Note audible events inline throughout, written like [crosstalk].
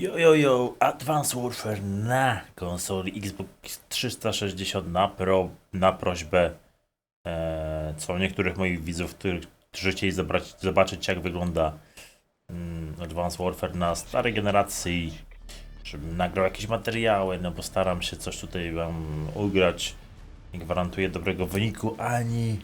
Yo, yo, yo, Advanced Warfare na konsoli Xbox 360 na, pro, na prośbę e, co niektórych moich widzów, którzy chcieli zobaczyć jak wygląda mm, Advanced Warfare na starej generacji, żebym nagrał jakieś materiały, no bo staram się coś tutaj wam ugrać. Nie gwarantuję dobrego wyniku, ani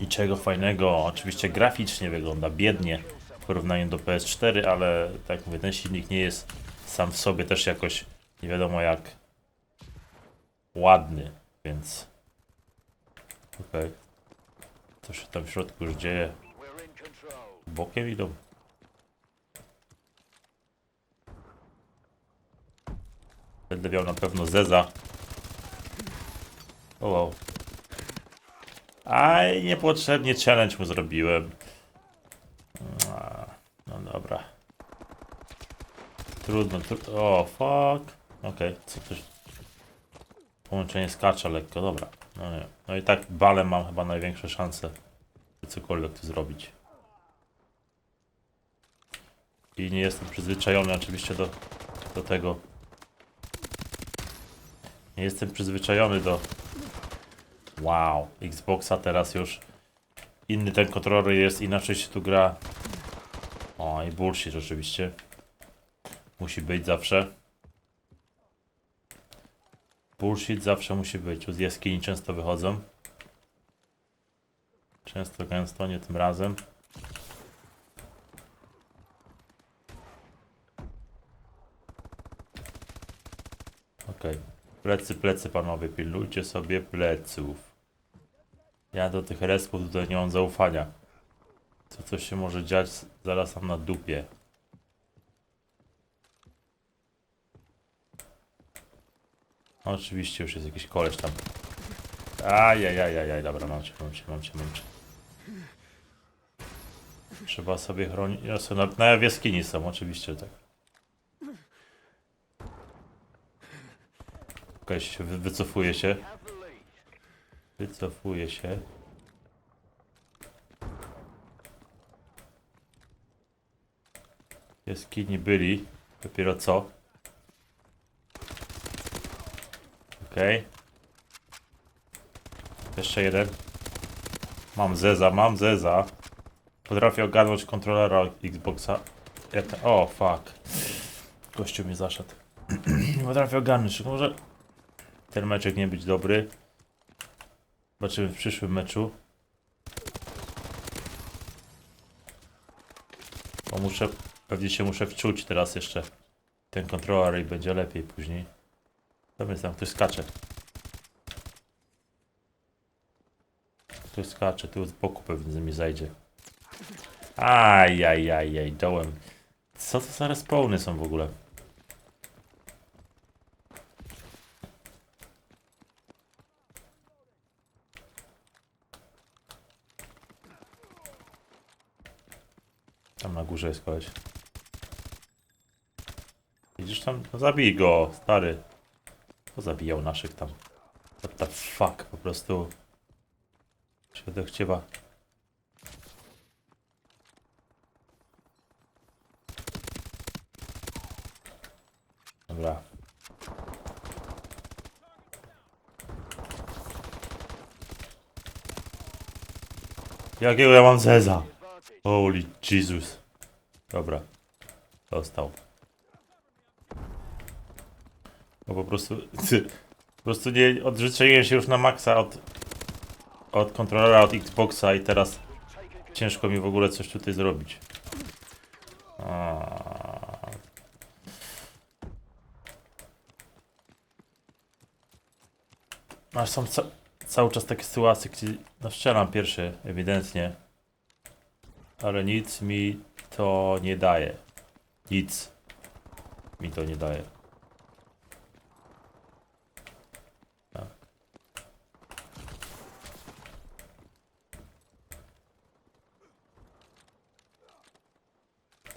niczego fajnego. Oczywiście graficznie wygląda biednie w porównaniu do PS4, ale tak jak mówię, ten silnik nie jest sam w sobie też jakoś nie wiadomo jak ładny, więc okej. Co się tam w środku już dzieje? Bokiem idą. Będę miał na pewno Zeza. O wow. Aj, niepotrzebnie challenge mu zrobiłem. A, No dobra. Trudno, trudno. O, fuck. Okej, co coś. Połączenie skacza lekko, dobra. No nie. No i tak balem mam chyba największe szanse, by cokolwiek tu zrobić. I nie jestem przyzwyczajony oczywiście do, do tego. Nie jestem przyzwyczajony do. Wow, Xboxa teraz już inny ten kontroler jest, inaczej się tu gra. O, i bullshit oczywiście. Musi być zawsze. Bullshit zawsze musi być. Z jaskini często wychodzą. Często, gęsto, nie tym razem. Okej. Plecy, plecy panowie, pilnujcie sobie pleców. Ja do tych respów tutaj nie mam zaufania. Co coś się może dziać, zaraz tam na dupie. Oczywiście już jest jakiś koleś tam. Ajajajajaj, dobra, mam cię, mam cię, mam cię, mam cię. Trzeba sobie chronić. Ja sobie na, na jaskini są, oczywiście tak. Okej, się wy, wycofuje się. Wycofuje się. Jaskini byli. Dopiero co? Okej. Jeszcze jeden. Mam Zeza, mam Zeza. Potrafię ogarnąć kontrolera Xboxa. O, fuck. Gościu mnie zaszedł. [clears throat] Potrafię ogarnąć. Może ten meczek nie być dobry. Zobaczymy w przyszłym meczu. Bo muszę... Pewnie się muszę wczuć teraz jeszcze ten kontroler i będzie lepiej później. To więc tam ktoś skacze. Ktoś skacze, tu z boku pewnie mi zajdzie. Ajajajaj, dołem. Co to za respawny są w ogóle? Tam na górze jest koleś. Widzisz tam? No zabij go, stary. Pozabijał naszych tam. What the fuck, po prostu. Środek chcieba. Dobra. Jakiego ja mam zeza? Holy Jesus. Dobra. Dostał. Bo po prostu. Po prostu nie odrzuciłem się już na maksa od. Od kontrolera, od Xboxa i teraz ciężko mi w ogóle coś tutaj zrobić. Aż są ca cały czas takie sytuacje, gdzie no strzelam pierwszy, ewidentnie. Ale nic mi to nie daje. Nic mi to nie daje.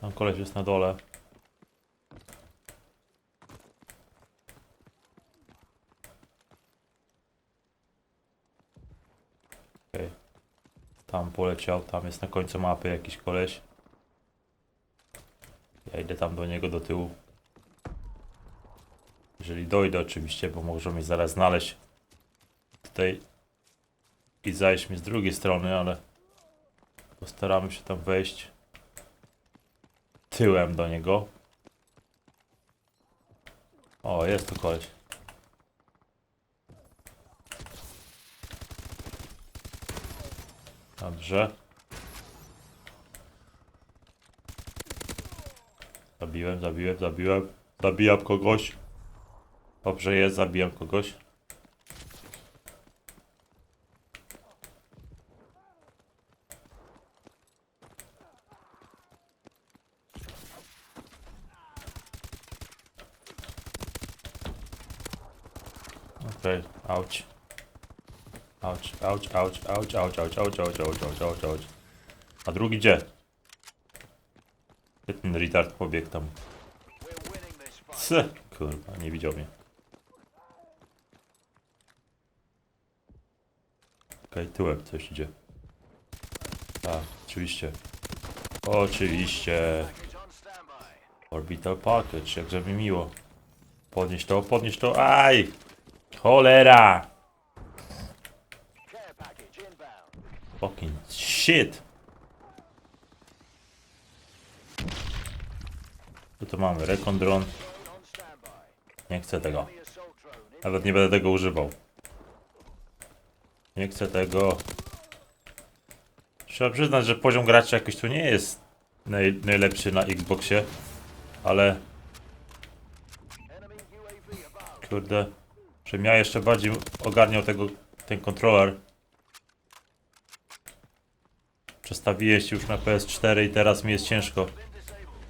Tam koleś jest na dole. Okej. Tam poleciał, tam jest na końcu mapy jakiś koleś. Ja idę tam do niego do tyłu. Jeżeli dojdę oczywiście, bo może mnie zaraz znaleźć tutaj i zajść mi z drugiej strony, ale postaramy się tam wejść tyłem do niego. O, jest tu koleś. Dobrze. Zabiłem, zabiłem, zabiłem. Zabijam kogoś. Dobrze jest, zabijam kogoś. Okej, auć. Auć, auć, auć, auć, auć, auć, auć, auć, auć, auć, auć, auć. A drugi gdzie? Gdzie ten retard pobiegł tam? C, kurwa, nie widział mnie. Okej, tyłem coś idzie. Tak, oczywiście. Oczywiście. Orbital package, jakże mi miło. Podnieś to, podnieś to, aj! Cholera! Fucking shit! Tu mamy? Rekondron. Nie chcę tego. Nawet nie będę tego używał. Nie chcę tego. Trzeba przyznać, że poziom graczy jakoś tu nie jest naj, najlepszy na Xboxie, ale kurde, żebym ja jeszcze bardziej ogarniał tego, ten kontroler. Przestawiłem się już na PS4 i teraz mi jest ciężko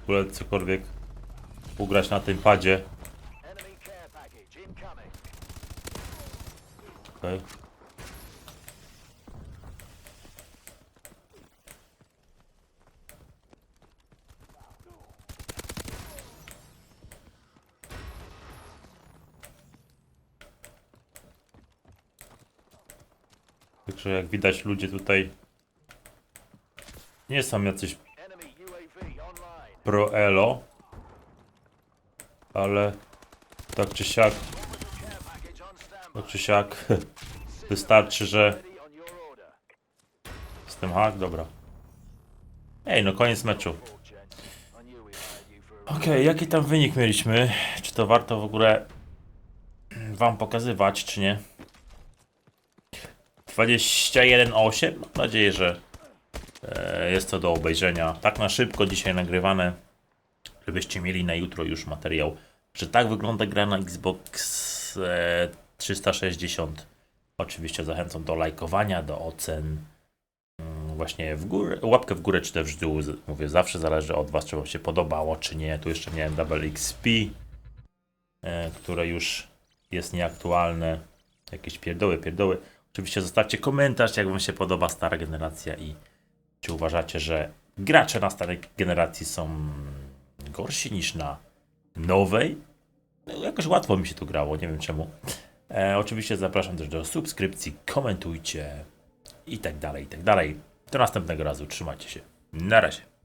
w ogóle cokolwiek ugrać na tym padzie. Okej. Także jak widać ludzie tutaj nie są jacyś pro elo, ale tak czy siak, tak czy siak [laughs] wystarczy, że jestem hak, dobra. Ej, no koniec meczu. Okej, jaki tam wynik mieliśmy? Czy to warto w ogóle wam pokazywać, czy nie? 21.8. Mam nadzieję, że e, jest to do obejrzenia. Tak na szybko dzisiaj nagrywane, żebyście mieli na jutro już materiał, że tak wygląda gra na Xbox e, 360. Oczywiście zachęcam do lajkowania, do ocen. Mm, Właśnie w górę, łapkę w górę czy też w dół. Mówię, zawsze zależy od Was, czy Wam się podobało, czy nie. Tu jeszcze miałem Double XP, e, które już jest nieaktualne. Jakieś pierdoły, pierdoły. Oczywiście zostawcie komentarz, jak Wam się podoba stara generacja i czy uważacie, że gracze na starej generacji są gorsi niż na nowej. No, jakoś łatwo mi się tu grało, nie wiem czemu. E, oczywiście zapraszam też do subskrypcji, komentujcie i tak dalej, i tak dalej. Do następnego razu, trzymajcie się. Na razie.